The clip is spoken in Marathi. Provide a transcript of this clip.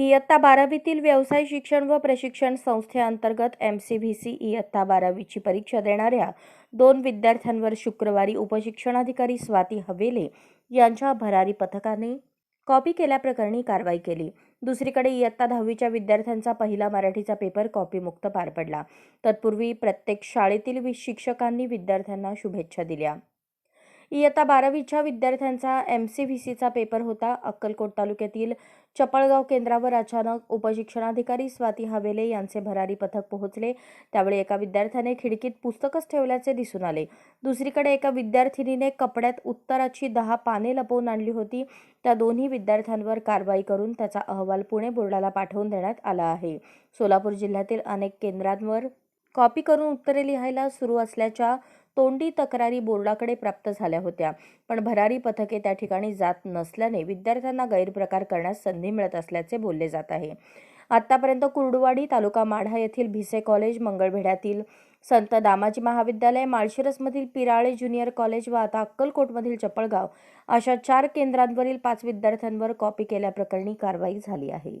इयत्ता बारावीतील व्यवसाय शिक्षण व प्रशिक्षण संस्थेअंतर्गत एम सी व्ही सी इयत्ता बारावीची परीक्षा देणाऱ्या दोन विद्यार्थ्यांवर शुक्रवारी उपशिक्षणाधिकारी स्वाती हवेले यांच्या भरारी पथकाने कॉपी केल्याप्रकरणी कारवाई केली. दुसरीकडे इयत्ता दहावीच्या विद्यार्थ्यांचा पहिला मराठीचा पेपर कॉपीमुक्त पार पडला. तत्पूर्वी प्रत्येक शाळेतील वि- शिक्षकांनी विद्यार्थ्यांना शुभेच्छा दिल्या. इयत्ता बारावीच्या विद्यार्थ्यांचा एम सी व्ही सीचा पेपर होता अक्कलकोट तालुक्यातील चपळगाव केंद्रावर अचानक उपशिक्षणाधिकारी स्वाती हवेले यांचे भरारी पथक पोहोचले. त्यावेळी एका विद्यार्थ्याने खिडकीत पुस्तकच ठेवल्याचे दिसून आले. दुसरीकडे एका विद्यार्थिनीने कपड्यात उत्तराची दहा पाने लपवून आणली होती. त्या दोन्ही विद्यार्थ्यांवर कारवाई करून त्याचा अहवाल पुणे बोर्डाला पाठवून देण्यात आला आहे. सोलापूर जिल्ह्यातील अनेक केंद्रांवर कॉपी करून उत्तरे लिहायला सुरू असल्याच्या तोंडी तक्रारी बोर्डाकडे प्राप्त झाल्या होत्या. पण भरारी पथके त्या ठिकाणी जात नसल्याने विद्यार्थ्यांना गैरप्रकार करण्यास संधी मिळत असल्याचे बोलले जात आहे. आतापर्यंत कुर्डुवाडी तालुका माढा येथील भिसे कॉलेज मंगळभेड्यातील संत दामाजी महाविद्यालय माळशिरसमधील पिराळे ज्युनियर कॉलेज व आता अक्कलकोटमधील चपळगाव अशा चार केंद्रांवरील पाच विद्यार्थ्यांवर कॉपी केल्याप्रकरणी कारवाई झाली आहे.